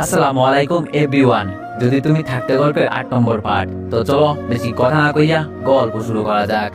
আসসালামু আলাইকুম এভরিওয়ান যদি তুমি থাকতে গল্পের আট নম্বর পার্ট তো চলো বেশি কথা না কইয়া গল্প শুরু করা যাক।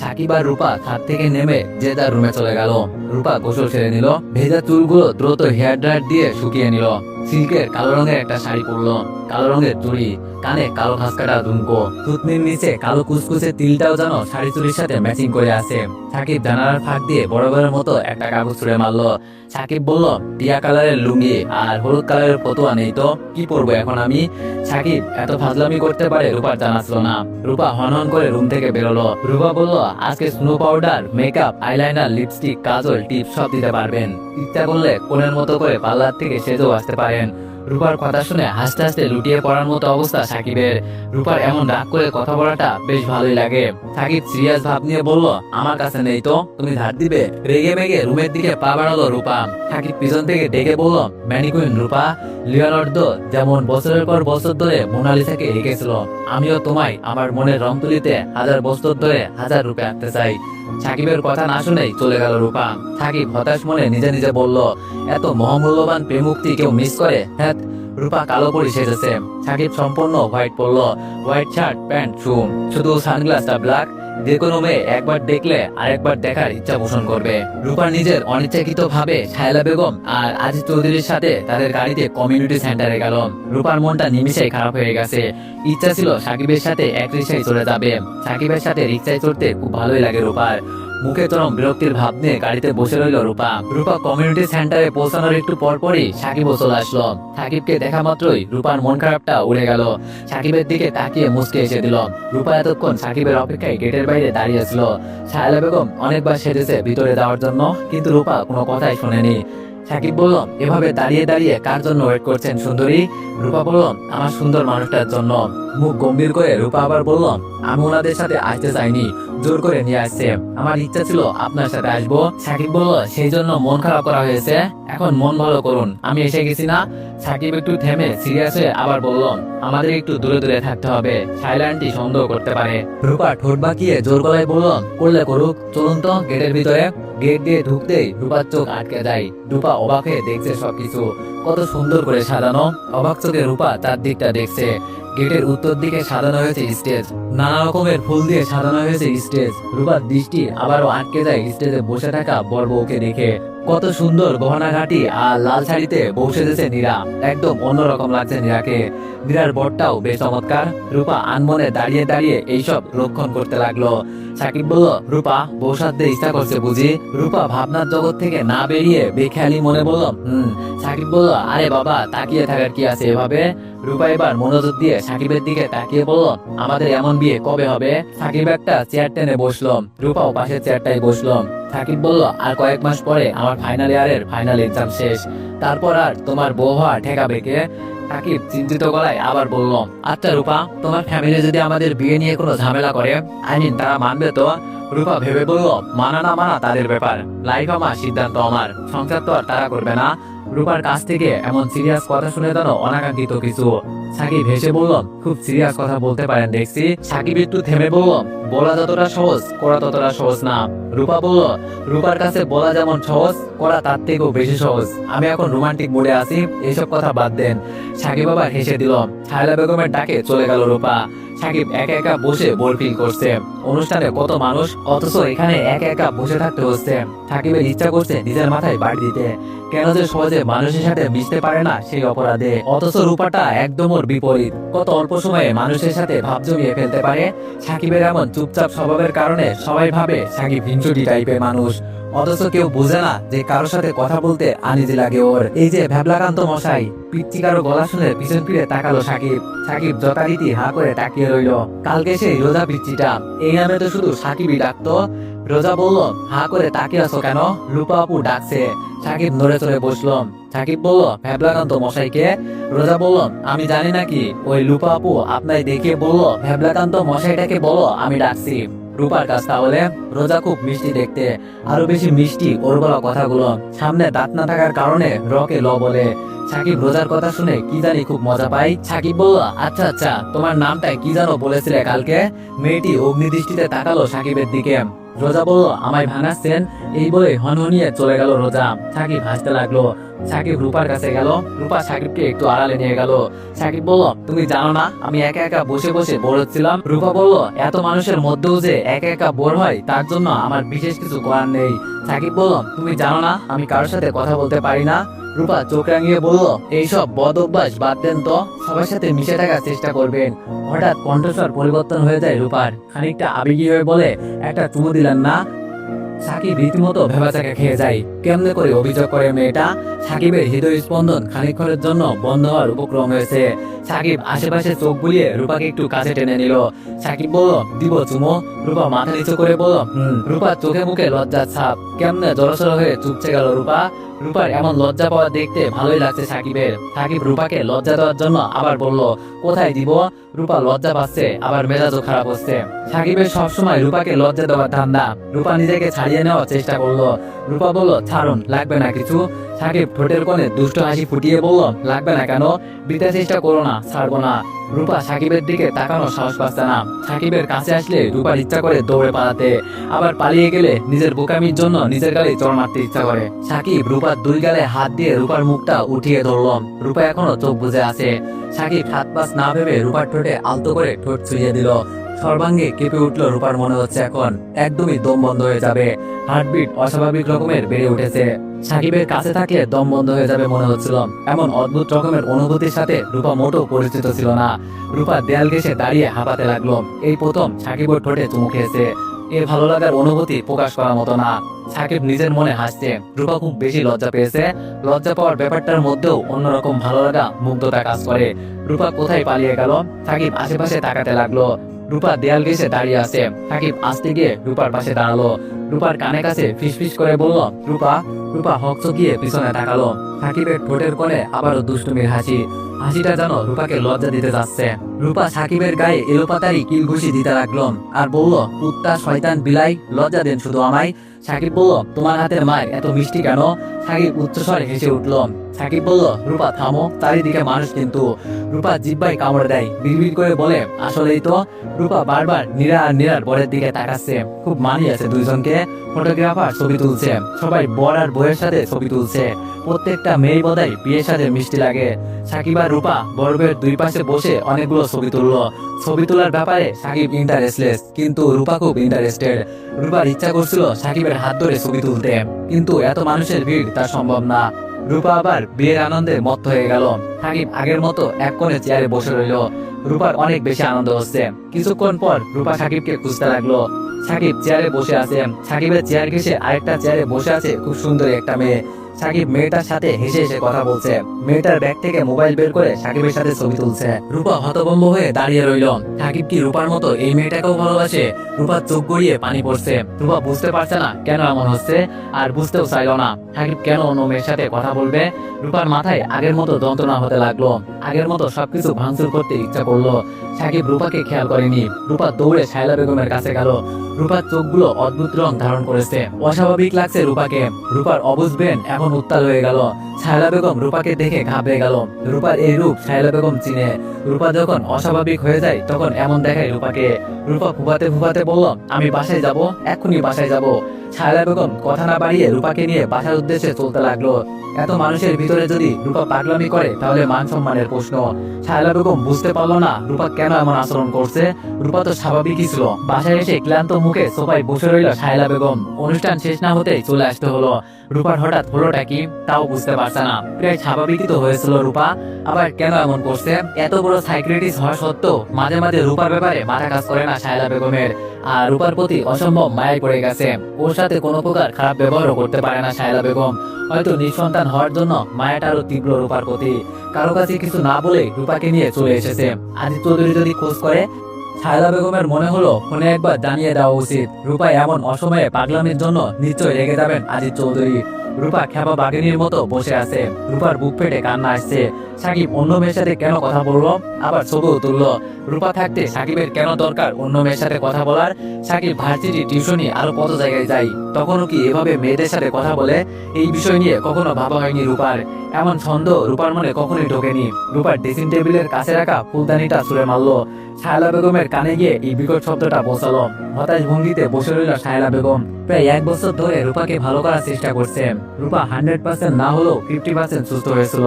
সাকিব আর রূপা খাট থেকে নেমে যে তার রুমে চলে গেল। রূপা গোসল সেরে নিল, ভেজা চুলগুলো দ্রুত হেয়ার ড্রায়ার দিয়ে শুকিয়ে নিল। সিল্কের কালো রঙের একটা শাড়ি পরলো। কালো রঙের চুড়ি, কানে কালো খাসকাটা দুমকো থুতনির নিচে কালো কুচকুচে তিলটাও যেন শাড়ি চুড়ির সাথে ম্যাচিং করে আছে। সাকিব জানালার ফাঁক দিয়ে বরাবরের মতো একটা কাগজ ছুঁড়ে মারলো। সাকিব বলল, টিয়া কালারের লুঙ্গি আর হলুদ কালারের ফতুয়া নেই তো, কি পরবো এখন আমি? সাকিব, এত ফাজলামি করতে পারে রূপার জানা ছিল না। রূপা হন হন করে রুম থেকে বেরোলো। রূপা বলল, আজকে snow powder, makeup, eyeliner, lipstick, কাজল টিপ সব দিতে পারবেন। ইচ্ছা করলে কোনের মতো করে পার্লার থেকে সেজেও আসতে পারেন রূপার কথা শুনে হাসতে হাসতে লুটিয়ে পড়ার মতো অবস্থা সাকিবের। রূপার এমন রাগ করে কথা বলাটা বেশ ভালোই লাগে। সাকিব সিরিয়াস ভাব নিয়ে বলল, আমার কাছে নেই তো, তুমি ধার দিবে? রেগে মেগে রুমের দিকে পা বাড়ালো রূপা। সাকিব পিছন থেকে ডেকে বলল, ম্যানিকুইন রূপা, লিওনার্দো যেমন বছরের পর বছর ধরে মোনালিসাকে এঁকেছিল আমিও তোমায় আমার মনের রং তুলিতে হাজার বছর ধরে হাজার রূপে আঁকতে চাই। সাকিবের কথা না শুনেই চলে গেল রূপা। সাকিব হতাশ মনে নিজে নিজে বলল, এত মহামূল্যবান প্রেমুক্তি কেউ মিস করে? হ্যাঁ রূপা কালো পরি সেজেছে সাকিব সম্পূর্ণ হোয়াইট পরলো হোয়াইট শার্ট প্যান্ট শু শুধু সানগ্লাসটা ব্ল্যাক যে কোনো মেয়ে একবার দেখলে আরেকবার দেখার ইচ্ছা পোষণ করবে। রূপা নিজের অনিচ্ছাকৃত ভাবে ছায়লা বেগম আর আজিজ চৌধুরীর সাথে তাদের গাড়িতে কমিউনিটি সেন্টারে গেল। রূপার মনটা নিমিশেই খারাপ হয়ে গেছে। ইচ্ছা ছিল সাকিবের সাথে এক রিক্সায় চলে যাবে। সাকিবের সাথে রিক্সায় চড়তে খুব ভালোই লাগে রূপার। মুখে চরম বিরক্তির ভাব নিয়ে গাড়িতে বসে রইল রূপা। রূপা কমিউনিটি সেন্টারে পৌঁছানোর একটু পর পরই সাকিবও চলে আসলো। সাকিবকে দেখা মাত্রই রূপার মন খারাপটা উড়ে গেল। সাকিবের দিকে তাকিয়ে মুসকে এসে দিল। রূপা এতক্ষণ সাকিবের অপেক্ষায় গেটের বাইরে দাঁড়িয়ে ছিল। শায়লা বেগম অনেকবার সেজেছে ভিতরে যাওয়ার জন্য, কিন্তু রূপা কোনো কথাই শোনেনি। সাকিব বলল, এভাবে দাঁড়িয়ে দাঁড়িয়ে কার জন্য ওয়েট করছেন সুন্দরী? রূপা বলল, আমার সুন্দর মানুষটার জন্য। মুখ গম্ভীর করে রূপা আবার বলল, আমি ওনাদের সাথে আসতে চাইনি। জোর করে নিয়ে আসছে। আমার ইচ্ছা ছিল আপনার সাথে আসব, সাকিব বলল, সেই জন্য মন খারাপ করা হয়েছে। এখন মন ভালো করুন। আমি এসে গেছি না। সাকিব একটু থেমে সিরিয়াস হয়ে আবার বলল, আমাদের একটু দূরে দূরে থাকতে হবে। সাইলেন্টই সন্দেহ করতে পারে। রূপা ঠোঁট বাঁকিয়ে জোর গলায় বলল, করলে করুক। চলুন তো গেটের ভিতরে। গেট দিয়ে ঢুকতেই রূপার চোখ আটকে যায়। রূপা অবাক হয়ে দেখছে সবকিছু। কত সুন্দর করে সাজানো। অবাক চোখে রূপা তার দিকটা দেখছে। গেটের উত্তর দিকে সাজানো হয়েছে স্টেজ। নানা রকমের ফুল দিয়ে সাজানো হয়েছে স্টেজ। রূপার দৃষ্টি আবারও আটকে যায় স্টেজে বসে থাকা বর বউকে দেখে। কত সুন্দর গহনাঘাটি আর লাল শাড়িতে বউ সেজেছে নীরা। একদম অন্যরকম লাগছে নীরাকে। নীরার বরটাও বেশ চমৎকার। রূপা আনমনে দাঁড়িয়ে দাঁড়িয়ে এইসব লক্ষণ করতে লাগল। সাকিব বলল, রূপা, বউ সাথে ইচ্ছা করছে বুঝি? রূপা ভাবনার জগৎ থেকে না বেরিয়ে বেখেয়ালি মনে বলল, হুম। সাকিব বলল, আরে বাবা, তাকিয়ে থাকার কি আছে এভাবে? রূপা এবার মনোযোগ দিয়ে সাকিবের দিকে তাকিয়ে বলল, আমাদের এমন বিয়ে কবে হবে? সাকিব একটা চেয়ার টেনে বসল। রূপাও পাশের চেয়ারটাই বসল। সাকিব বলল, আর কয়েক মাস পরে আমার ফাইনাল ইয়ারের ফাইনাল এক্সাম শেষ। তারপর আর তোমার বউ হওয়া ঠেকাবে কে? সাকিব চিন্তিত গলায় আবার বলল আচ্ছা রূপা, তোমার ফ্যামিলি যদি আমাদের বিয়ে নিয়ে কোনো ঝামেলা করে আই মিন তারা মানবে তো? রূপা ভেবে বলল, মানা না মানা তাদের ব্যাপার। লাইফ আমার সিদ্ধান্ত আমার। সংসার তো আর তারা করবে না। রূপার কাছ থেকে এমন সিরিয়াস কথা শুনে যেন অনাকাঙ্ক্ষিত কিছু। সাকিব হেসে বলল, খুব সিরিয়াস কথা বলতে পারেন, দেখছি। সাকিব একটু থেমে বলল, বলা যতটা সহজ, করা ততটা সহজ না। রূপা বলল, রূপার কাছে বলা যেমন সহজ, করা তার থেকেও বেশি সহজ। আমি এখন রোমান্টিক মোডে আছি এইসব কথা বাদ দেন। সাকিব আবার হেসে দিল ছায়লা বেগমের ডাকে চলে গেল রূপা। সাকিব একা একা বসে বোর ফিল করছে। অনুষ্ঠানে কত মানুষ, অথচ এখানে একা একা বসে থাকতে হচ্ছে। সাকিবের ইচ্ছা করছে নিজের মাথায় বাড়ি দিতে। কেন যে সহজে মানুষের সাথে মিশতে পারে না সেই অপরাধে। অথচ রূপাটা একদম ওর বিপরীত। কত অল্প সময়ে মানুষের সাথে ভাব জমিয়ে ফেলতে পারে। সাকিবের এমন চুপচাপ স্বভাবের কারণে সবাই ভাবে সাকিব হিংসুটি টাইপের মানুষ। অথচ কেউ বোঝে না যে কারোর সাথে কথা বলতে আনিজি লাগে ওর। এই যে ভ্যাবলাকান্ত মশাই পিচ্ছি কারও গলা শুনে পিছন ফিরে তাকালো সাকিব। সাকিব যথারীতি হা করে তাকিয়ে রইল। কালকে সেই রোজা পিচ্ছিটা এই নামে তো শুধু সাকিবই ডাকতো। রোজা বলল, হা করে তাকিয়ে আছো কেন? রূপা আপু ডাকছে। সাকিব নড়ে চড়ে বসল। সাকিব বলল ভ্যাবলাকান্ত মশাইকে? রোজা বলল, আমি জানি নাকি ওই লুপা আপু আপনাই দেখে বলল ভ্যাবলাকান্ত মশাইটাকে বলো, আমি ডাকছি। রূপার কাজটা তাহলে রোজা খুব মিষ্টি দেখতে। আরও বেশি মিষ্টি ওর বলা কথাগুলো সামনে দাঁত না থাকার কারণে রকে ল বলে। সাকিব রোজার কথা শুনে কি জানি খুব মজা পাই। সাকিব বলল আচ্ছা আচ্ছা তোমার নামটা কি জানো বলেছিলে কালকে? মেয়েটি অগ্নিদৃষ্টিতে তাকালো সাকিবের দিকে। রোজা বলল, আমায় ভাঙাচ্ছেন? এই বলে হনহনিয়ে চলে গেল রোজা। সাকিব হাসতে লাগল। সাকিব রূপার কাছে গেল। রূপা সাকিবকে একটু আড়ালে নিয়ে গেল। সাকিব বলল, তুমি জানো না, আমি একা একা বসে বসে বোর হচ্ছিলাম। রূপা বলল, এত মানুষের মধ্যেও যে একা একা বোর হয়, তার জন্য আমার বিশেষ কিছু করার নেই। সাকিব বলল, তুমি জানো না, আমি কারোর সাথে কথা বলতে পারি না। রূপা চোখ রাঙিয়ে বলল, এইসব বদ অভ্যাস বাদ দেন তো। সবার সাথে মিশে থাকার চেষ্টা করবেন। হঠাৎ কণ্ঠস্বর পরিবর্তন হয়ে যায় রূপার। খানিকটা আবেগী হয়ে বলে, একটা চুমু দিলেন না? সাকিব রীতিমতো ভেবাচাকে খেয়ে যায়। কেমনে করে অভিযোগ করে মেয়েটা? সাকিবের হৃদয় স্পন্দন খানিকক্ষণের জন্য বন্ধ হওয়ার উপক্রম হয়েছে। সাকিব আশেপাশে চোখ বুলিয়ে রূপাকে একটু কাছে টেনে নিল। সাকিব বলল, দিব চুমো? রূপা মাথা নিচু করে বলল, হুম। রূপা চোখে মুখে লজ্জার ছাপ। কেমনে জড়সড় হয়ে চুপচে গেল রূপা? রূপার এমন লজ্জা পাওয়া দেখতে ভালোই লাগছে সাকিবের। সাকিব রূপাকে লজ্জা দেওয়ার জন্য আবার বলল, কোথায় দিব? রূপা লজ্জা পাচ্ছে, আবার মেজাজও খারাপ হচ্ছে। সাকিবের সবসময় রূপাকে লজ্জা দেওয়ার ধান্দা। রূপা নিজেকে ছাড়িয়ে নেওয়ার চেষ্টা করল। রূপা বলল, ছাড়ুন, লাগবে না কিছু। সাকিব ঠোঁটের কোণে দুষ্ট হাসি ফুটিয়ে বলল, লাগবে না কেন? দিতে চেষ্টা করো না, ছাড়বো না। রূপা সাকিবের দিকে তাকানোর সাহস পাচ্ছে না। সাকিবের কাছে আসলে রূপার ইচ্ছা করে দৌড়ে পালাতে। আবার পালিয়ে গেলে নিজের বোকামির জন্য নিজের গালে চড় মারতে ইচ্ছা করে। সাকিব রূপার দুই গালে হাত দিয়ে রূপার মুখটা উঠিয়ে ধরল। রূপা এখনও চোখ বুজে আছে। সাকিব হাত পাস না ভেবে রূপার ঠোঁটে আলতো করে ঠোঁট ছুঁয়ে দিল। সর্বাঙ্গে কেঁপে উঠল রূপার মনে হচ্ছে এখন। একদমই দম বন্ধ হয়ে যাবে। হার্টবিট অস্বাভাবিক রকমের বেড়ে উঠেছে। সাকিবের কাছে থাকলে দম বন্ধ হয়ে যাবে মনে হচ্ছিল। এমন অদ্ভুত রকমের অনুভূতির সাথে রূপা মোটো পরিচিত ছিল না। রূপা দেয়াল ঘেসে দাঁড়িয়ে হাঁপাতে লাগল। এই প্রথম সাকিবের ঠোঁটে চুমু খেয়েছে। এই ভালো লাগার অনুভূতি প্রকাশ করার মতো না। সাকিব নিজের মনে হাসছে, রূপা খুব বেশি লজ্জা পেয়েছে। লজ্জা পাওয়ার ব্যাপারটার মধ্যেও অন্যরকম ভালো লাগা, মুগ্ধতা কাজ করে। রূপা কোথায় পালিয়ে গেল? সাকিব আশেপাশে তাকাতে লাগল। রূপা দেয়াল ঘেসে দাঁড়িয়ে আছে। সাকিব আসতে গিয়ে রূপার পাশে দাঁড়াল। রূপার কানে কাছে ফিসফিস করে বলল, রূপা রূপা হক চকিয়ে পিছনে তাকালো। সাকিবের ঠোঁটের কোণে আবারও দুষ্টুমির হাসি। হাসিটা যেন রূপাকে লজ্জা দিতে যাচ্ছে। রূপা সাকিবের গায়ে এলোপাতারি কিল ঘুষি দিতে লাগল আর বলল, কুত্তা, শয়তান, বিলাই, লজ্জা দেন শুধু আমায়। সাকিব বলল, তোমার হাতের মায়ের এত মিষ্টি কেন? সাকিব উচ্চস্বরে হেসে উঠল, সাকিব বলল, রূপা, থামো, চারিদিকে মানুষ কিন্তু। রূপা জিব্বাই কামড়ে দেয়, বিড়বিড় করে বলে, আসলেই তো, রূপা বারবার নীরা আর নীরার বরের দিকে তাকাচ্ছে। খুব মানিয়ে আছে দুইজনকে, ফটোগ্রাফার ছবি তুলছে, সবাই বর আর বউয়ের সাথে ছবি তুলছে। প্রত্যেকটা মেয়ে বোধহয় বিয়ের সাথে মিষ্টি লাগে। সাকিব আর রূপা বরবের দুই পাশে বসে অনেকগুলো ছবি তুললো। ছবি তোলার ব্যাপারে সাকিব ইন্টারেস্টলেস কিন্তু রূপা খুব ইন্টারেস্টেড রূপার ইচ্ছা করছিল সাকিবের হাত ধরে ছবি তুলতে। কিন্তু এত মানুষের ভিড় তা সম্ভব না। রূপা আবার বিয়ের আনন্দে মত্ত হয়ে গেল। সাকিব আগের মতো এক কোণে চেয়ারে বসে রইল। রূপার অনেক বেশি আনন্দ হচ্ছে। কিছুক্ষণ পর রূপা সাকিবকে খুঁজতে লাগল। সাকিব চেয়ারে বসে আছে। সাকিবের চেয়ার ঘেসে আরেকটা চেয়ারে বসে আছে খুব সুন্দর একটা মেয়ে। সাকিব মেয়েটার সাথে হেসে হেসে কথা বলছে। মেয়েটার ব্যাগ থেকে মোবাইল বের করে সাকিবের সাথে ছবি তুলছে। রূপা হতভম্ব হয়ে দাঁড়িয়ে রইল। সাকিব কি রূপার মতো এই মেয়েটাকেও ভালোবাসে? রূপার চোখ গড়িয়ে পানি পড়ছে। রূপা বুঝতে পারছে না কেন এমন হচ্ছে আর বুঝতেও চাইল না। সাকিব কেন অন্য মেয়ের সাথে কথা বলবে? রূপার মাথায় আগের মতো যন্ত্রণা হতে লাগল। আগের মতো সবকিছু ভাঙচুর করতে ইচ্ছা করল। সাকিব রূপাকে খেয়াল করেনি। রূপা দৌড়ে শায়লা বেগমের কাছে গেল। রূপার চোখগুলো অদ্ভুত রং ধারণ করেছে। অস্বাভাবিক লাগছে রূপাকে। রূপার অবুজ ব্রেন এখন উত্তাল হয়ে গেল। শায়লা বেগম রূপাকে দেখে ঘাবড়ে গেল। রূপার এই রূপ শায়লা বেগম চিনে। রূপা যখন অস্বাভাবিক হয়ে যায়, তখন এমন দেখায় রূপাকে। রূপা ফুপাতে ফুপাতে বলল, আমি বাসায় যাব, এক্ষুনি বাসায় যাব। শায়লা বেগম কথা না বাড়িয়ে রূপাকে নিয়ে বাসার উদ্দেশ্যে চলতে লাগল। এত মানুষের ভিতরে যদি রূপা পাগলামি করে, তাহলে মান সম্মানের প্রশ্ন। শায়লা বেগম বুঝতে পারল না, রূপা কেন এমন আচরণ করছে? রূপা তো স্বাভাবিকই ছিল। বাসায় এসে ক্লান্ত মুখে সোফায় বসে রইল শায়লা বেগম। অনুষ্ঠান শেষ না হতেই চলে আসতে হলো। রূপার হঠাৎ হলোটা কি? তাও বুঝতে পারছে না। প্রায় স্বাভাবিকই তো হয়েছিল রূপা। আবার কেন এমন করছে? এত বড় সাইক্রেটিস হওয়া সত্ত্বেও মাঝে মাঝে রূপার ব্যাপারে মাথা কাজ করে না শায়লা বেগমের। আর রূপার প্রতি অসম্ভব মায়ায় পড়ে গেছে। ওর সাথে কোনো প্রকার খারাপ ব্যবহারও করতে পারে না শায়লা বেগম। হয়তো নিঃসন্তান হওয়ার জন্য মায়াটা আরও তীব্র রূপার প্রতি। কারও কাছে কিছু না বলে রূপাকে নিয়ে চলে এসেছে। আদিত্য চৌধুরী যদি খোঁজ করে, শায়লা বেগমের মনে হলো, ফোনে একবার জানিয়ে দেওয়া উচিত, রূপা এমন অসময়ে পাগলামির জন্য নিশ্চয় রেগে যাবেন আজিত চৌধুরী। রূপা খেপা বাঘিনীর মতো বসে আছে। রূপার বুক ফেটে কান্না আসছে। সাকিব অন্য মেয়ের সাথে কেন কথা বলল? আবার ছবিও তুললো। রূপা থাকতে সাকিবের কেন দরকার অন্য মেয়ের সাথে কথা বলার? সাকিব ভার্সিটি টিউশনি আরও কত জায়গায় যাই তখনও কি এভাবে মেয়েদের সাথে কথা বলে? এই বিষয় নিয়ে কখনো ভাবা হয়নি রূপার। এমন ছন্দ রূপার মনে কখনোই ঢোকেনি। রূপার ড্রেসিং টেবিলের কাছে রাখা ফুলদানিটা ছুঁড়ে মারলো। শায়লা বেগমের কানে গিয়ে এই বিকট শব্দটা পৌঁছালো হতাশ ভঙ্গিতে বসে রইল শায়লা বেগম। প্রায় এক বছর ধরে রূপাকে ভালো করার চেষ্টা করছে। রূপা হান্ড্রেড পার্সেন্ট না হলেও ফিফটি পার্সেন্ট সুস্থ হয়েছিল।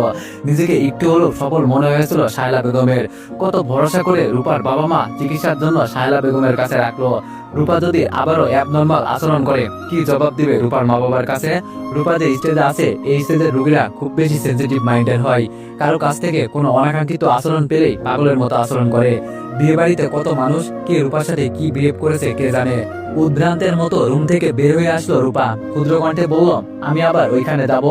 নিজেকে একটু হলেও সফল মনে হয়েছিল শায়লা বেগমের। কত ভরসা করে রূপার বাবা মা চিকিৎসার জন্য শায়লা বেগমের কাছে রাখল। রূপা যদি আবারও অ্যাবনর্মাল আচরণ করে, কি জবাব দিবে রূপার মা বাবার কাছে? রূপা যে স্টেজে আছে, এই স্টেজের রোগীরা খুব বেশি সেন্সিটিভ মাইন্ডের হয়। কারও কাছ থেকে কোনো অনাকাঙ্ক্ষিত আচরণ পেলেই পাগলের মতো আচরণ করে। বিয়ে বাড়িতে কত মানুষ, কে রূপার সাথে কি বিহেভ করেছে কে জানে? উদ্ভ্রান্তের মতো রুম থেকে বের হয়ে আসলো রূপা। ক্ষুদ্র কণ্ঠে বলল, আমি আবার ওইখানে যাব।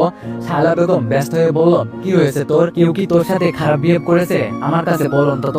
শালা বেগম, ব্যস্ত হয়ে বলল, কি হয়েছে তোর? কেউ কি তোর সাথে খারাপ বিহেভ করেছে? আমার কাছে বল অন্তত।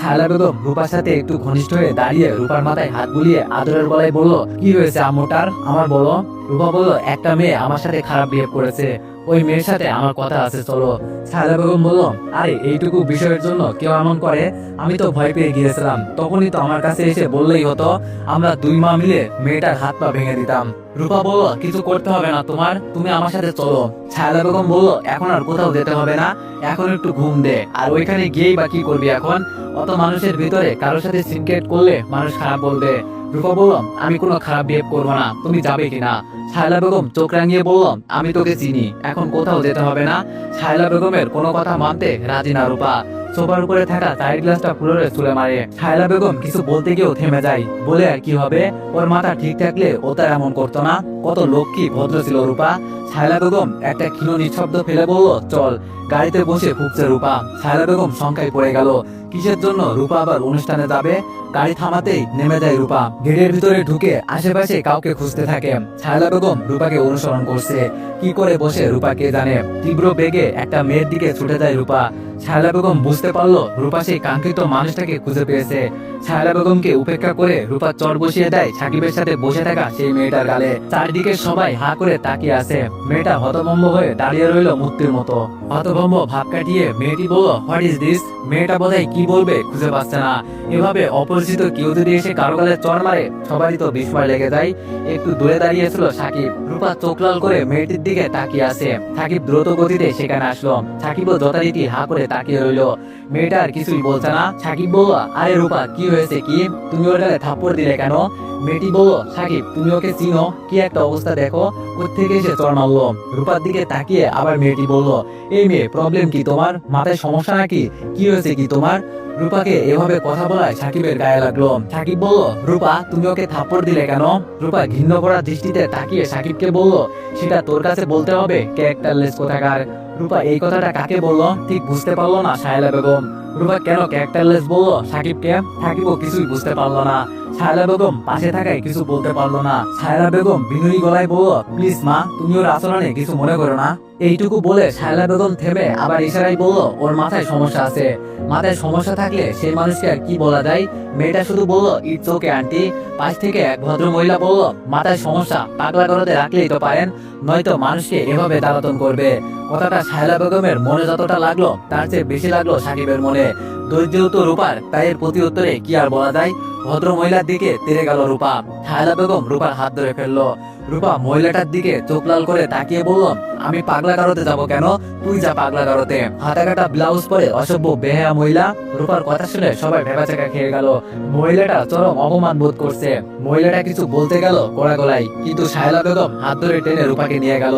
শালা বেগম রূপার সাথে একটু ঘনিষ্ঠ হয়ে দাঁড়িয়ে রূপার মাথায় হাত বুলিয়ে আদরের গলায় বলল, কি হয়েছে আমোটার আমার বলো। রূপা বলল, একটা মেয়ে আমার সাথে খারাপ বিহেভ করেছে। ওই মেয়ের সাথে আমার কথা আছে, চলো। শালা বেগম বলল, আরে, এইটুকু বিষয়ের জন্য কেউ এমন করে? আমি তো ভয় পেয়ে গিয়েছিলাম। তখনই তো আমার কাছে এসে বললেই হতো, আমরা দুই মা মিলে মেয়েটার হাত পা ভেঙে দিতাম। রূপা বলল, কিছু করতে হবে না তোমার, তুমি আমার সাথে চলো। ছায়লা বেগম বলল, এখন আর কোথাও যেতে হবে না, এখন একটু ঘুম দে। আর ওইখানে গিয়েই বা কি করবি এখন? অত মানুষের ভিতরে কারোর সাথে সিনক্রেট করলে মানুষ খারাপ বলবে। রূপা বলল আমি কোনো খারাপ বিহেভ করব না। তুমি যাবে কিনা? ছায়লা বেগম, চোখ রাঙিয়ে বলল, আমি তোকে চিনি, এখন কোথাও যেতে হবে না। ছায়লা বেগমের কোনো কথা মানতে রাজি না, রূপা। সোফার উপরে থাকা চায়ের গ্লাসটা ফ্লোরে ছুঁড়ে মারে। ছায়লা বেগম কিছু বলতে গিয়েও থেমে যায়। বলে, আর কি হবে? ওর মাথা ঠিক থাকলে ও তার এমন করতো না। কত লক্ষ্মী ভদ্র ছিল, রূপা? ছায়লা বেগম একটা ক্ষীণ নিঃশব্দ ফেলে বলল, চল, গাড়িতে বসে ফুকছে রূপা। ছায়লা বেগম শঙ্কায় পড়ে গেল। কিসের জন্য রূপা আবার অনুষ্ঠানে যাবে? গাড়ি থামাতেই নেমে যায় রূপা। গেটের ভিতরে ঢুকে আশেপাশে কাউকে খুঁজতে থাকে। ছায়লা বেগম রূপাকে অনুসরণ করছে। কি করে বসে রূপা কে জানে? তীব্র বেগে একটা মেয়ের দিকে ছুটে যায় রূপা। ছায়লা বেগম বুঝতে পারল রূপা সেই কাঙ্ক্ষিত মানুষটাকে খুঁজে পেয়েছে। ছায়লা বেগমকে উপেক্ষা করে রূপা চর বসিয়ে দেয় সাকিবের সাথে বসে থাকা সেই মেয়েটার গালে। চারদিকে সবাই হা করে তাকিয়ে আছে। মেয়েটা হতভম্ব হয়ে দাঁড়িয়ে রইল মূর্তির মতো। হতভম্ব ভাব কাটিয়ে মেয়েটি বলল হোয়াট ইজ দিস মেয়েটা বোধহয় কি বলবে খুঁজে পাচ্ছে না। এভাবে অপরিচিত কেউ যদি এসে কারও গালে চর মারে, সবারই তো বিস্ময় লেগে যায়। একটু দূরে দাঁড়িয়েছিল সাকিব। রূপা চোখ লাল করে মেয়েটির দিকে তাকিয়ে আছে। সাকিব দ্রুত গতিতে সেখানে আসলো। সাকিবও যথারীতি হা করে তাকিয়ে রইল। মেয়েটা আর কিছুই বলছে না। সাকিব বলল, আরে রূপা, কি হয়েছে কি? তুমি গালে থাপ্পড় দিলে কেন? মেয়েটি বলল, সাকিব, তুমি ওকে চিনো? কি একটা অবস্থা দেখো? থেকে এসে চর মারলো? রূপার দিকে তাকিয়ে আবার মেয়েটি বলল, এই মেয়ে প্রবলেম কি তোমার? মাথায় সমস্যা নাকি? কি হয়েছে কি তোমার? রূপাকে এভাবে কথা বলায় সাকিবের গায়ে লাগল। সাকিব বলল, রূপা, তুমি ওকে থাপ্পড় দিলে কেন? রূপা ঘৃণ্য করা দৃষ্টিতে তাকিয়ে সাকিবকে বলল, সেটা তোর কাছে বলতে হবে, ক্যারেক্টারলেস কোথাকার। রূপা, এই কথাটা কাকে বলল? ঠিক বুঝতে পারল না সাহেলা বেগম। রূপা, কেন ক্যারেক্টারলেস বলল? সাকিবকে? সাকিবও কিছুই বুঝতে পারল না। সাহেলা বেগম, পাশে থাকায় কিছু বলতে পারল না। সাহেলা বেগম বিনয়ী গলায় বলল, প্লিজ মা, তুমি ওর আচরণে কিছু মনে করো না। এইটুকু বলে ছায়লা বেগম থেমে আবার ইশারায় বলল, ওর মাথায় সমস্যা আছে। মাথায় সমস্যা থাকলে সেই মানুষকে আর কি বলা যায়? মেয়েটা শুধু বলল, ইটস ওকে, আন্টি। পাশ থেকে এক ভদ্র মহিলা বলল, মাথায় সমস্যা, পাগলা করতে রাখলেই তো পারেন, নয়তো মানুষকে এভাবে দালাতন করবে। কথাটা ছায়লা বেগমের মনে যতটা লাগল, তার চেয়ে বেশি লাগল সাকিবের মনে। ধৈর্য তো রূপার, তাই এর প্রতি উত্তরে কি আর বলা যায়? ভদ্র মহিলার দিকে তেরে গেল রূপা। ছায়লা বেগম রূপার হাত ধরে ফেলল। রূপা মহিলাটার দিকে চোখ লাল করে তাকিয়ে বলল, আমি পাগলা গারোতে যাব কেন? তুই যা পাগলা গারোতে হাতা কাটা ব্লাউজ পরে অসভ্য বেহায়া মহিলা রূপার কথা শুনে সবাই ভেবাচাকা খেয়ে গেল। মহিলাটা চরম অপমান বোধ করছে। মহিলাটা কিছু বলতে গেল গোড়া গলায়, কিন্তু শায়লা বেগম হাত ধরে টেনে রূপাকে নিয়ে গেল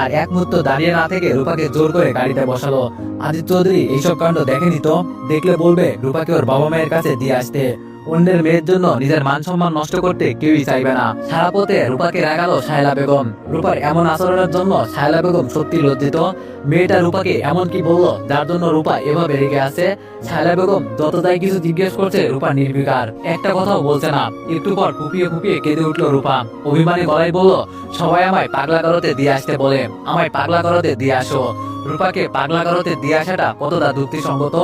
আর এক মুহূর্ত দাঁড়িয়ে না থেকে রূপাকে জোর করে গাড়িতে বসালো। আজিত চৌধুরী এইসব কাণ্ড দেখেনি তো? দেখলে বলবে রূপাকে ওর বাবা মায়ের কাছে দিয়ে আসতে। অন্যের মেয়ের জন্য নিজের মান সম্মান নষ্ট করতে কেউই চাইবে না। সারা পথে রূপাকে রাগালো শায়লা বেগম। রূপার এমন আচরণের জন্য শায়লা বেগম সত্যি লজ্জিত। মেয়েটা রূপাকে এমন কি বলল, যার জন্য রূপা এভাবে রেগে আছে? শায়লা বেগম যত তাই কিছু জিজ্ঞেস করছে, রূপা নির্বিকার। একটা কথাও বলছে না। একটু পর ফুপিয়ে ফুপিয়ে কেঁদে উঠল রূপা। অভিমানী গলায় বলল, সবাই আমায় পাগলা করতে দিয়ে আসতে বলে। আমায় পাগলা করতে দিয়ে আসো। রূপাকে পাগলা করতে দিয়ে আসাটা কতটা যুক্তিসঙ্গত?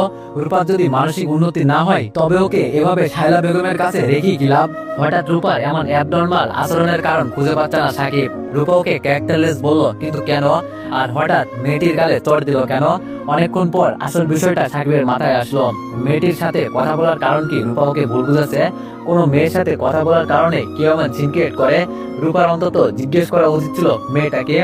রূপার যদি মানসিক উন্নতি না হয়, তবে ওকে এভাবে শায়লা বেগমের কাছে রেখেই কি লাভ? হঠাৎ রূপার এমন অ্যাবনর্মাল আচরণের কারণ খুঁজে পাচ্ছে না সাকিব। রূপা ওকে ক্যারেক্টারলেস বলল, কিন্তু কেন? আর হঠাৎ মেয়েটির গালে চড় দিল কেন? অনেকক্ষণ পর আসল বিষয়টা সাকিবের মাথায় আসলো। মেয়েটির সাথে কথা বলার কারণ কি রূপা ওকে ভুল বুঝেছে? কোনো মেয়ের সাথে কথা বলার কারণে কেউ এমন সিনক্রেট করে? রূপার অন্তত জিজ্ঞেস করা উচিত ছিল মেয়েটাকে।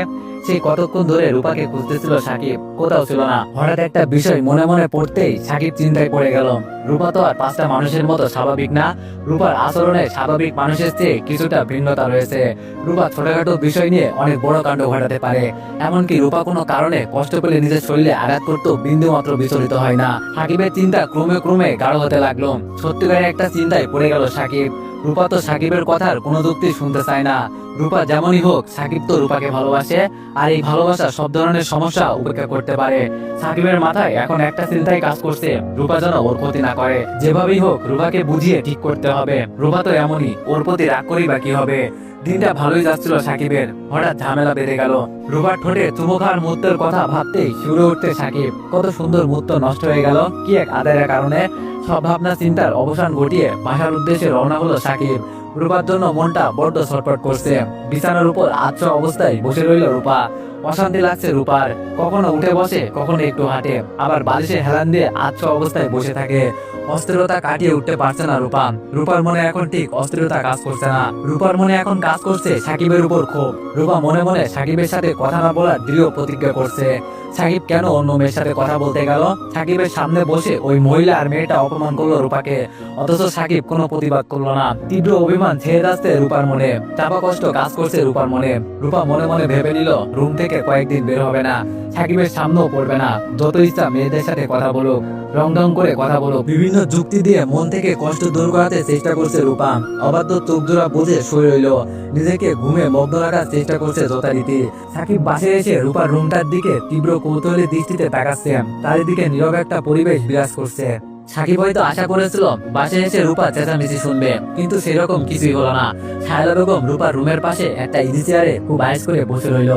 সে কতক্ষণ ধরে রূপাকে খুঁজতেছিল সাকিব? কোথাও ছিল না। হঠাৎ একটা বিষয় মনে মনে পড়তেই সাকিব চিন্তায় পড়ে গেল। রূপা তো আর পাঁচটা মানুষের মতো স্বাভাবিক না। রূপার আচরণে স্বাভাবিক মানুষের চেয়ে কিছুটা ভিন্নতা রয়েছে। রূপা ছোটখাটো বিষয় নিয়ে অনেক বড় কাণ্ড ঘটাতে পারে। এমনকি রূপা কোনো কারণে কষ্ট পেলে নিজের শরীরে আঘাত করতেও বিন্দু মাত্র বিচলিত হয় না। সাকিবের চিন্তা ক্রমে ক্রমে গাঢ় হতে লাগল। সত্যিকারের একটা চিন্তায় পড়ে গেল সাকিব। রূপা তো সাকিবের কথার কোনো যুক্তি শুনতে চায় না। রূপা যেমনই হোক, সাকিব তো রূপাকে ভালোবাসে, আর এই ভালোবাসা সব ধরনের সমস্যা উপেক্ষা করতে পারে। সাকিবের মাথায় এখন একটা চিন্তায় কাজ করছে, রূপা যেন ওর ক্ষতি না করে। যেভাবেই হোক, রূপাকে বুঝিয়ে ঠিক করতে হবে। রূপা তো এমনই, ওর প্রতি রাগ করেই বা কি হবে? দিনটা ভালোই যাচ্ছিল সাকিবের। হঠাৎ ঝামেলা বেড়ে গেল। রোবার ঠোঁটে চুমো মুহূর্তের কথা ভাবতেই শুরু উঠতে সাকিব। কত সুন্দর মুহূর্ত নষ্ট হয়ে গেল। কি এক আদায়ের কারণে? সব ভাবনা চিন্তার অবসান ঘটিয়ে বাসার উদ্দেশ্যে রওনা হলো সাকিব। রূপার জন্য মনটা বড্ড ছটফট করছে। বিছানার উপর আচ্ছ অবস্থায় বসে রইল রূপা। অশান্তি লাগছে রূপার। কখনো উঠে বসে, কখনো একটু হাঁটে। আবার বালিশে হেলান দিয়ে আচ্ছ অবস্থায় বসে থাকে। অস্থিরতা কাটিয়ে উঠতে পারছে না রূপা। রূপার মনে এখন ঠিক অস্থিরতা কাজ করছে না। রূপার মনে এখন কাজ করছে সাকিবের উপর ক্ষোভ। রূপা মনে মনে সাকিবের সাথে কথা না বলার দৃঢ় প্রতিজ্ঞা করছে। সাকিব কেন অন্য মেয়ের সাথে কথা বলতে গেল? সাকিবের সামনে বসে ওই মহিলা আর মেয়েটা অপমান করল রূপাকে। অথচ সাকিব কোনো প্রতিবাদ করল না। তীব্র অভিমান ছেড়ে যাচ্ছে রূপার মনে। চাপা কষ্ট কাজ করছে রূপার মনে। রূপা মনে মনে ভেবে নিল, রুম থেকে কয়েকদিন বের হবে না। সাকিবের সামনেও পড়বে না। যত ইচ্ছা মেয়েদের সাথে কথা বলুক, রং ঢং করে কথা বলো বিভিন্ন যুক্তি দিয়ে মন থেকে কষ্ট দূর করাতে চেষ্টা করছে রূপা। অবাধ্য চোখ জোড়া বুঝে শুয়ে রইল। নিজেকে ঘুমে মগ্ন রাখার চেষ্টা করছে যথারীতি। সাকিব বাসে এসে রূপার রুমটার দিকে তীব্র কৌতূহলী দৃষ্টিতে তাকাচ্ছে। চারিদিকে নীরব একটা পরিবেশ বিরাজ করছে। সাকিব হয়তো আশা করেছিল বাসে এসে রূপা চেঁচামেচি শুনবে। কিন্তু সেরকম কিছুই হলো না। শায়লা বেগম রূপার রুমের পাশে একটা ইজি চেয়ারে খুব আয়েস করে বসে রইল।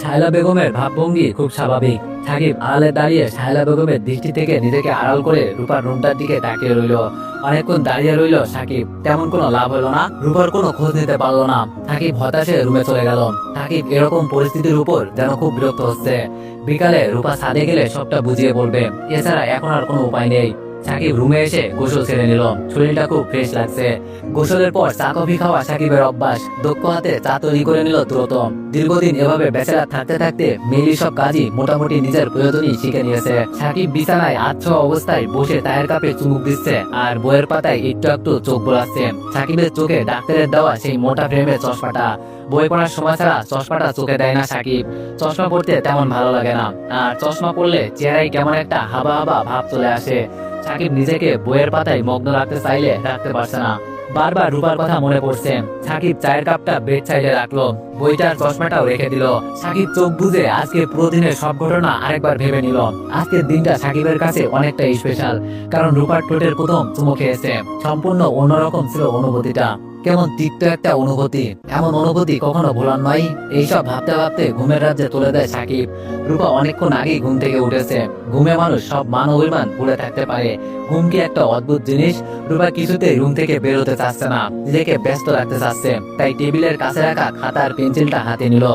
শায়লা বেগমের ভাবভঙ্গি খুব স্বাভাবিক। সাকিব আড়ালে দাঁড়িয়ে সাহেলা বেগমের দৃষ্টি থেকে নিজেকে আড়াল করে রূপার রুমটার দিকে তাকিয়ে রইল। অনেকক্ষণ দাঁড়িয়ে রইল সাকিব। তেমন কোনো লাভ হলো না। রূপার কোনো খোঁজ নিতে পারল না। সাকিব হতাশে রুমে চলে গেল। সাকিব এরকম পরিস্থিতির উপর যেন খুব বিরক্ত হচ্ছে। বিকালে রূপা ছাদে গেলে সবটা বুঝিয়ে বলবে। এছাড়া এখন আর কোনো উপায় নেই। সাকিব রুমে এসে গোসল ছেড়ে নিল শরীরটা খুব ফ্রেশ লাগছে। গোসলের পর চা, কফি খাওয়া সাকিবের অভ্যাস। দক্ষ হাতে চা তৈরি করে নিল দ্রুত দীর্ঘদিন এভাবে বেচারা থাকতে থাকতে মেয়েলি সব কাজই মোটামুটি নিজের প্রয়োজনই শিখে নিয়েছে। সাকিব বিছানায় আচ্ছ অবস্থায় বসে চায়ের কাপে চুমুক দিচ্ছে আর বইয়ের পাতায় একটু একটু চোখ বোলাচ্ছে। সাকিবের চোখে ডাক্তারের দেওয়া সেই মোটা ফ্রেমের চশমাটা। বই পড়ার সময় ছাড়া চশমাটা চোখে দেয় না সাকিব। চশমা পড়তে তেমন ভালো লাগে না। আর চশমা পড়লে চেহারায় কেমন একটা হাবা হাবা ভাব চলে আসে। সাকিব নিজেকে বইয়ের পাতায় মগ্ন রাখতে চাইলে রাখতে পারছে না। বারবার রূপার কথা মনে পড়ছে। সাকিব চায়ের কাপটা বেড সাইডে রাখল। বইটার চশমাটাও রেখে দিল। সাকিব চোখ বুঝে আজকে প্রতিদিনের সব ঘটনা আরেকবার ভেবে নিল। আজকের দিনটা সাকিবের কাছে অনেকটা স্পেশাল কারণ রূপার টোটের প্রথম চুমো খেয়েছে। সম্পূর্ণ অন্যরকম ছিল অনুভূতিটা। কেমন তিক্ত একটা অনুভূতি? এমন অনুভূতি কখনো ভোলার নয় এইসব ভাবতে ভাবতে ঘুমের রাজ্যে তুলে দেয় সাকিব। রূপা অনেকক্ষণ আগেই ঘুম থেকে উঠেছে। ঘুমে মানুষ সব মান অভিমান ভুলে থাকতে পারে। ঘুম কি একটা অদ্ভুত জিনিস? রূপা কিছুতেই রুম থেকে বের হতে চাচ্ছে না। নিজেকে ব্যস্ত রাখতে চাচ্ছে। তাই টেবিলের কাছে রাখা খাতার পেন্সিলটা হাতে নিল।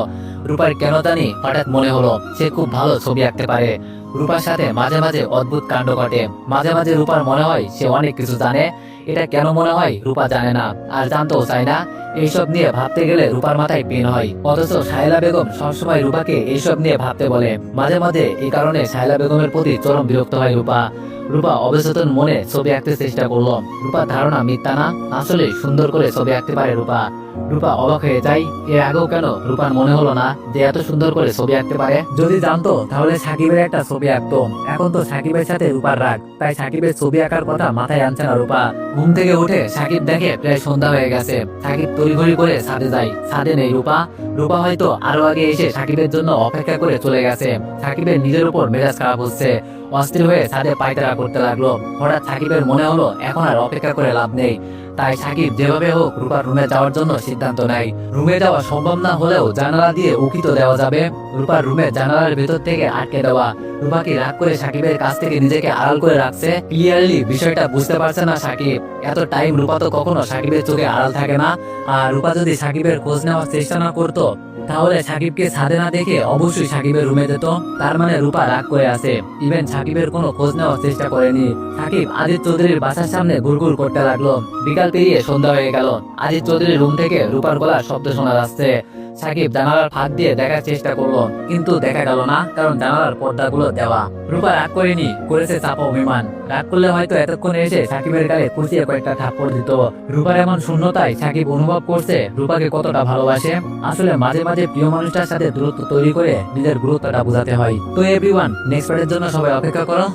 রূপার কেন জানি হঠাৎ মনে হলো, সে খুব ভালো ছবি আঁকতে পারে। রূপার সাথে মাঝে মাঝে অদ্ভুত কাণ্ড ঘটে। মাঝে মাঝে রূপার মনে হয় সে অনেক কিছু জানে। এটা কেন মনে হয়? রূপা জানে না। আর জানতেও চায় না। এইসব নিয়ে ভাবতে গেলে রূপার মাথায় পেন হয়। অথচ সাহেলা বেগম সবসময় রূপাকে এইসব নিয়ে ভাবতে বলে। মাঝে মাঝে এই কারণে সাহেলা বেগমের প্রতি চরম বিরক্ত হয় রূপা। রূপা অবচেতন মনে ছবি আঁকতে চেষ্টা করল। রূপার ধারণা মিথ্যা না। আসলে সুন্দর করে ছবি আঁকতে পারে রূপা। রূপা অবাক হয়ে যায়। এর আগেও কেন? রূপার মনে হলো না যে এত সুন্দর করে ছবি আঁকতে পারে। যদি জানতো, তাহলে সাকিবের একটা ছবি আঁকতো। এখন তো সাকিবের সাথে রূপার রাগ। তাই সাকিবের ছবি আঁকার কথা মাথায় আনছে না রূপা। ঘুম থেকে উঠে সাকিব দেখে প্রায় সন্ধ্যা হয়ে গেছে। সাকিব তড়িঘড়ি করে ছাদে যায়। ছাদে নেই রূপা। রূপা হয়তো আরও আগে এসে সাকিবের জন্য অপেক্ষা করে চলে গেছে। সাকিবের নিজের উপর মেজাজ খারাপ হচ্ছে। অস্থির হয়ে ছাদে পায়তারা করতে লাগল। হঠাৎ সাকিবের মনে হলো, এখন আর অপেক্ষা করে লাভ নেই। তাই সাকিব যেভাবে হোক রূপার রুমে যাওয়ার জন্য সিদ্ধান্ত নেয়। রুমে যাওয়া সম্ভব না হলেও জানালা দিয়ে উকিত দেওয়া যাবে। রূপার রুমে জানালার ভেতর থেকে আটকে দেওয়া। রূপা কি রাগ করে সাকিবের কাছ থেকে নিজেকে আড়াল করে রাখছে? ক্লিয়ারলি বিষয়টা বুঝতে পারছে না সাকিব। এত টাইম রূপা তো কখনো সাকিবের চোখে আড়াল থাকে না। আর রূপা যদি সাকিবের খোঁজ নেওয়ার চেষ্টা না করতো তাহলে সাকিবকে ছাদে না দেখে অবশ্যই সাকিবের রুমে যেত। তার মানে রূপা রাগ করে আছে। ইভেন সাকিবের কোনো খোঁজ নেওয়ার চেষ্টা করেনি। সাকিব আদিত চৌধুরীর বাসার সামনে ঘুরঘুর করতে লাগল। বিকাল পেরিয়ে সন্ধ্যা হয়ে গেল। আদিত চৌধুরীর রুম থেকে রূপার গলার শব্দ শোনা যাচ্ছে। সাকিব জানালার ফাঁক দিয়ে দেখার চেষ্টা করল, কিন্তু দেখা গেল না, কারণ জানালার পর্দাগুলো দেওয়া। রূপা রাগ করেনি, করেছে চাপা অভিমান। রাগ করলে হয়তো এতক্ষণে এসে সাকিবের গালে কুচিয়ে কয়েকটা থাপ্পড় দিত। রূপার এমন শূন্যতায় সাকিব অনুভব করছে, রূপাকে কতটা ভালোবাসে। আসলে মাঝে মাঝে প্রিয় মানুষটার সাথে দূরত্ব তৈরি করে নিজের গুরুত্বটা বোঝাতে হয়। তো এভরিওয়ান নেক্সট পার্টের জন্য সবাই অপেক্ষা করো।